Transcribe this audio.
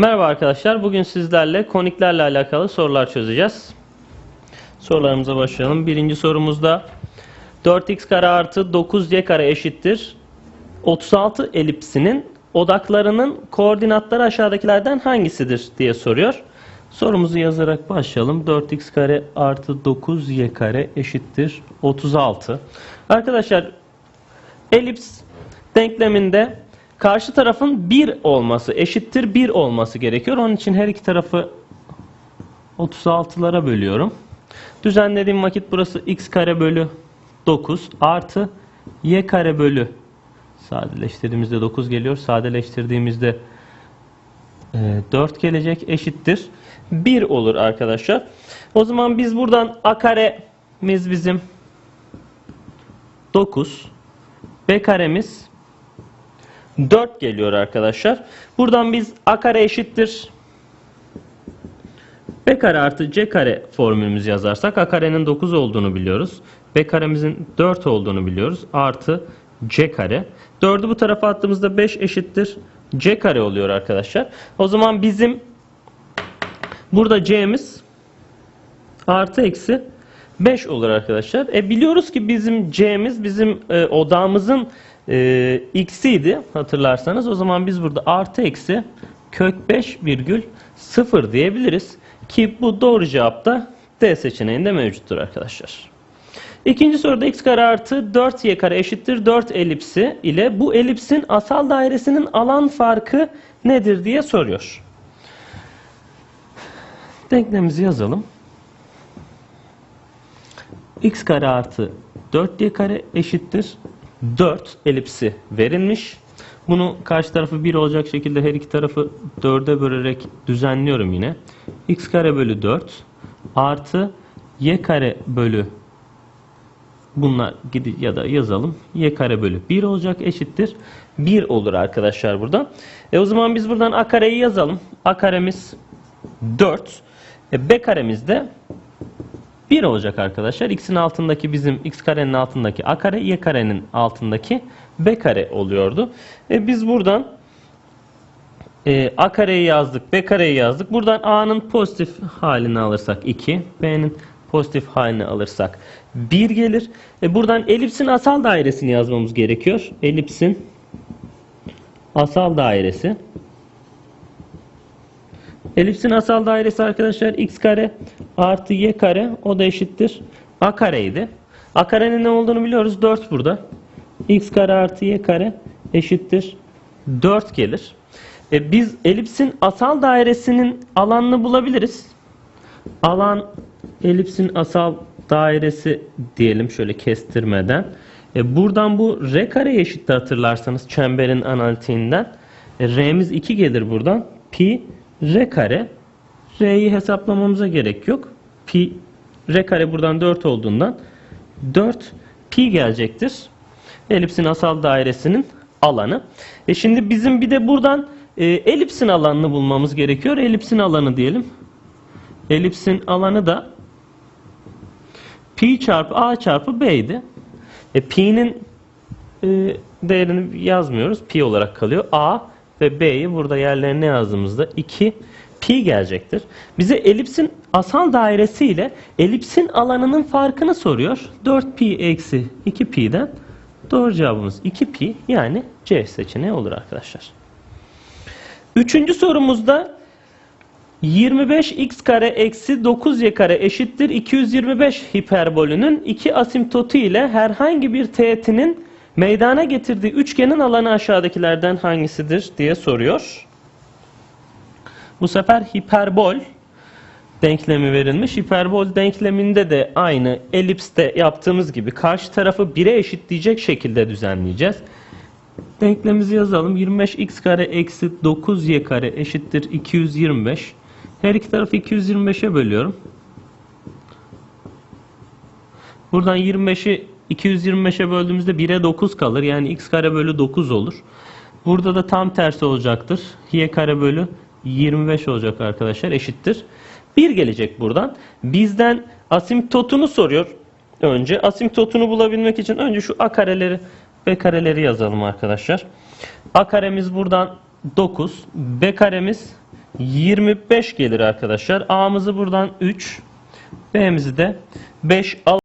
Merhaba arkadaşlar. Bugün sizlerle koniklerle alakalı sorular çözeceğiz. Sorularımıza başlayalım. Birinci sorumuzda 4x kare artı 9y kare eşittir. 36 elipsinin odaklarının koordinatları aşağıdakilerden hangisidir diye soruyor. Sorumuzu yazarak başlayalım. 4x kare artı 9y kare eşittir 36. Arkadaşlar elips denkleminde karşı tarafın 1 olması eşittir 1 olması gerekiyor. Onun için her iki tarafı 36'lara bölüyorum. Düzenlediğim vakit burası x kare bölü 9 artı y kare bölü sadeleştirdiğimizde 9 geliyor. Sadeleştirdiğimizde e, 4 gelecek eşittir. 1 olur arkadaşlar. O zaman biz buradan a karemiz bizim 9 b karemiz 4 geliyor arkadaşlar. Buradan biz a kare eşittir b kare artı c kare formülümüzü yazarsak a karenin 9 olduğunu biliyoruz. b karemizin 4 olduğunu biliyoruz. Artı c kare. 4'ü bu tarafa attığımızda 5 eşittir c kare oluyor arkadaşlar. O zaman bizim burada c'miz artı eksi 5 olur arkadaşlar. E biliyoruz ki bizim c'miz bizim e, odağımızın e, x'iydi hatırlarsanız. O zaman biz burada artı eksi kök 5 virgül 0 diyebiliriz. Ki bu doğru cevap da D seçeneğinde mevcuttur arkadaşlar. İkinci soruda x kare artı 4y kare eşittir 4 elipsi ile bu elipsin asal dairesinin alan farkı nedir diye soruyor. Denklemimizi yazalım. x kare artı 4y kare eşittir 4 elipsi verilmiş. Bunu karşı tarafı 1 olacak şekilde her iki tarafı 4'e bölerek düzenliyorum yine. x kare bölü 4 artı y kare bölü bunlar gidi ya da yazalım. y kare bölü 1 olacak eşittir. 1 olur arkadaşlar burada. E o zaman biz buradan a kareyi yazalım. a karemiz 4. E b karemiz de 1 olacak arkadaşlar. X'in altındaki bizim x karenin altındaki a kare, y karenin altındaki b kare oluyordu. E biz buradan e, a kareyi yazdık, b kareyi yazdık. Buradan a'nın pozitif halini alırsak 2, b'nin pozitif halini alırsak 1 gelir. E buradan elipsin asal dairesini yazmamız gerekiyor. Elipsin asal dairesi. Elipsin asal dairesi arkadaşlar x kare artı y kare o da eşittir a kareydi. A karenin ne olduğunu biliyoruz 4 burada. x kare artı y kare eşittir 4 gelir. E biz elipsin asal dairesinin alanını bulabiliriz. Alan elipsin asal dairesi diyelim şöyle kestirmeden. E buradan bu r kare eşitti hatırlarsanız çemberin analitiğinden. E r'miz 2 gelir buradan. Pi r kare. R'yi hesaplamamıza gerek yok. Pi r kare buradan 4 olduğundan 4 pi gelecektir. Elipsin asal dairesinin alanı. E şimdi bizim bir de buradan e, elipsin alanını bulmamız gerekiyor. Elipsin alanı diyelim. Elipsin alanı da pi çarpı a çarpı b. E, pi'nin e, değerini yazmıyoruz. Pi olarak kalıyor. a ve b'yi burada yerlerine yazdığımızda 2 pi gelecektir. Bize elipsin asal dairesi ile elipsin alanının farkını soruyor. 4 pi eksi 2 pi'den doğru cevabımız 2 pi yani C seçeneği olur arkadaşlar. Üçüncü sorumuzda 25x kare eksi 9y kare eşittir 225 hiperbolünün iki asimtotu ile herhangi bir teğetinin meydana getirdiği üçgenin alanı aşağıdakilerden hangisidir diye soruyor. Bu sefer hiperbol denklemi verilmiş. Hiperbol denkleminde de aynı elipste yaptığımız gibi karşı tarafı 1'e eşitleyecek şekilde düzenleyeceğiz. Denklemimizi yazalım. 25x kare eksi 9y kare eşittir 225. Her iki tarafı 225'e bölüyorum. Buradan 25'i 225'e böldüğümüzde 1'e 9 kalır. Yani x kare bölü 9 olur. Burada da tam tersi olacaktır. y kare bölü 25 olacak arkadaşlar. Eşittir. 1 gelecek buradan. Bizden asimtotunu soruyor. Önce asimtotunu bulabilmek için önce şu a kareleri b kareleri yazalım arkadaşlar. a karemiz buradan 9. b karemiz 25 gelir arkadaşlar. A'mızı buradan 3, B'mizi de 5 al.